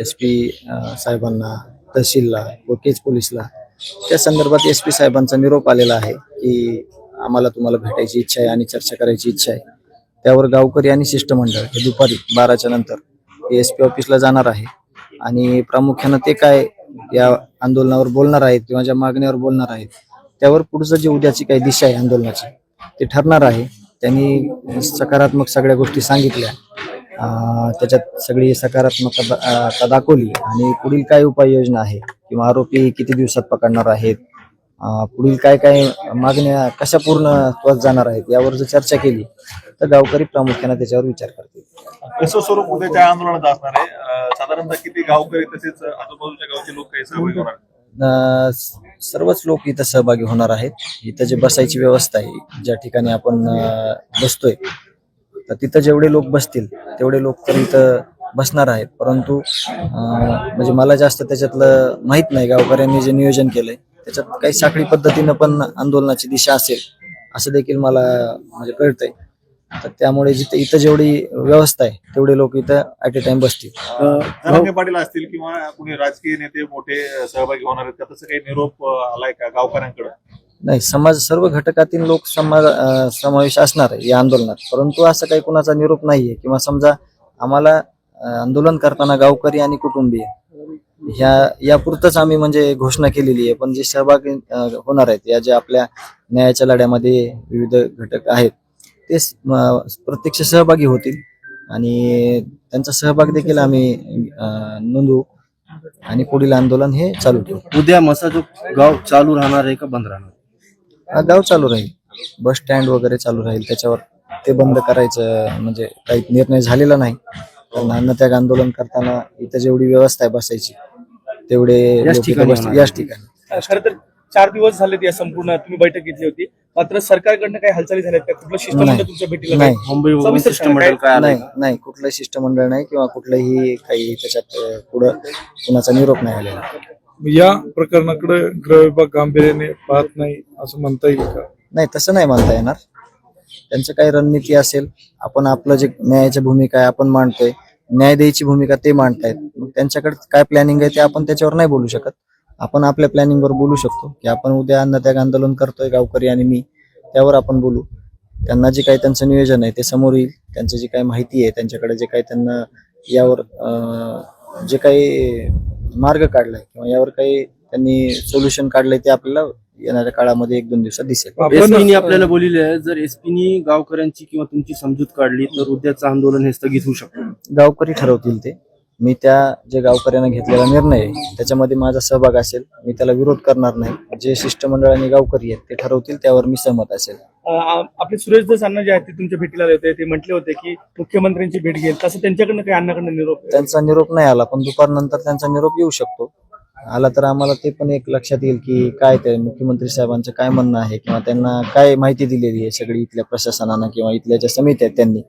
S P साहेबांना तहसीलला व केज पोलीसला त्या संदर्भात एस पी साहेबांचा निरोप आलेला आहे की आम्हाला तुम्हाला भेटायची इच्छा आहे आणि चर्चा करायची इच्छा आहे. त्यावर गावकरी आणि शिष्टमंडळ हे दुपारी बाराच्या नंतर एस पी ऑफिसला जाणार आहे आणि प्रामुख्यानं ते काय या आंदोलनावर बोलणार आहेत किंवा ज्या मागण्यावर बोलणार आहेत त्यावर पुढचं जे उद्याची काही दिशा आहे आंदोलनाची ते ठरणार आहे. त्यांनी सकारात्मक सगळ्या गोष्टी सांगितल्या. त्याच्यात सगळी सकारात्मकता दाखवली आणि पुढील काय उपाययोजना आहे? किंवा आरोपी किती दिवसात पकडणार आहेत? पुढील काय काय मागण्या कशा पूर्ण त्वरित जाणार आहेत यावर जर चर्चा केली तर गावकरी प्रामुख्याने त्याच्यावर विचार करतील. कसं स्वरूप उद्याच्या आंदोलनात असणार आहे. साधारणतः किती गावकरी तसेच आजूबाजूच्या गावचे लोक काही सहभागी होणार सर्वच लोक इथं सहभागी होणार आहेत. इथं जे बसायची व्यवस्था आहे ज्या ठिकाणी आपण बसतोय तर तिथं जेवढे लोक बसतील तेवढे लोक तर इथं बसणार आहेत. परंतु म्हणजे मला जास्त त्याच्यातलं माहीत नाही. गावकऱ्यांनी जे नियोजन केलंय त्याच्यात काही साखळी पद्धतीनं पण आंदोलनाची दिशा असेल असं देखील मला म्हणजे कळतंय. तर त्यामुळे जिथे इथं जेवढी व्यवस्था आहे तेवढे लोक इथं ऍट ए टाइम बसतील. पाटील असतील किंवा कुणी राजकीय नेते मोठे सहभागी होणार आहेत का तसं काही निरोप आलाय का गावकऱ्यांकडे? नाही समाज सर्व घटकातील लोक समाज अं, समावेश असणार आहे या आंदोलनात. परंतु असं काही कुणाचा निरोप नाहीये किंवा समजा आम्हाला आंदोलन करताना गावकरी आणि कुटुंबीय ह्या यापुरतच आम्ही म्हणजे घोषणा केलेली आहे. पण जे सहभागी होणार आहेत या ज्या आपल्या न्यायाच्या लढ्यामध्ये विविध घटक आहेत ते प्रत्यक्ष सहभागी होतील आणि त्यांचा सहभाग देखील आम्ही नोंदवू आणि पुढील आंदोलन हे चालू ठेवू. उद्या मसाजो गाव चालू राहणार आहे का बंद राहणार? हा, गाव चालू राहील. बस स्टँड वगैरे चालू राहील. त्याच्यावर ते बंद करायचं म्हणजे काही निर्णय झालेला नाही. कारण अन्नत्याग आंदोलन करताना इथं जेवढी व्यवस्था आहे बसायची तेवढे याच लोक इथं ठिकाणी बसतील. होणार. याच ठिकाणी. खरं तर चार दिवस झालेत या संपूर्ण तुम्ही बैठक घेतली होती. मात्र सरकारकडनं काही हालचाली झाल्यात का? कुठलं शिष्टमंडळ नाही. तुमच्या भेटीला नाही. मुंबई वरून सविस्तर शिष्टमंडळ काय आलंय? नाही नाही. कुठलंही शिष्टमंडळ नाही किंवा कुठलंही काही त्याच्यात अं, पुढं कुणाचा निरोप नाही आलेला. या प्रकरणाकडे गृह विभाग गांभीर्याने पाहत नाही असं म्हणता येईल का? नाही तसं नाही मानता येणार. त्यांचं काही रणनीती असेल आपण आपलं जे न्यायाची भूमिका आहे आपण मांडतोय. न्याय द्यायची भूमिका ते मांडतायत. मग त्यांच्याकडे काय प्लॅनिंग आहे ते आपण त्याच्यावर नाही बोलू शकत. आपण आपल्या प्लॅनिंग वर बोलू शकतो. की आपण उद्या अन्नत्याग आंदोलन करतोय गावकरी आणि मी त्यावर आपण बोलू. त्यांना जे काही त्यांचं नियोजन आहे ते समोर येईल. त्यांचं जी काही माहिती आहे त्यांच्याकडे जे काही त्यांना यावर जे काही मार्ग काढलाय किंवा यावर काही त्यांनी सोल्युशन काढलंय ते आपल्याला येणाऱ्या काळामध्ये एक दोन दिवसात दिसेल. एसपीनी आपल्याला बोलले आहे जर एसपीनी गावकऱ्यांची किंवा तुमची समजूत काढली तर उद्याचं आंदोलन हे स्थगित होऊ शकतं. गावकरी ठरवतील ते. मी त्या जे गावकऱ्यांना घेतलेला निर्णय आहे त्याच्यामध्ये माझा सहभाग असेल मी त्याला विरोध करणार नाही. जे शिष्टमंडळ आणि गावकरी आहेत ते ठरवतील त्यावर मी सहमत असेल. आपले सुरेश दस जे आहेत ते तुमच्या भेटीला आले होते ते म्हटले होते की मुख्यमंत्र्यांची भेट घेईल. तसं त्यांच्याकडनं काही अण्णाकडनं निरोप आहे? त्यांचा निरोप नाही आला पण दुपारनंतर त्यांचा निरोप येऊ शकतो. आला तर आम्हाला ते पण एक लक्षात येईल की काय ते मुख्यमंत्री साहेबांचं काय म्हणणं आहे किंवा त्यांना काय माहिती दिलेली आहे सगळी इथल्या प्रशासनानं किंवा इथल्या ज्या समित्या आहेत त्यांनी.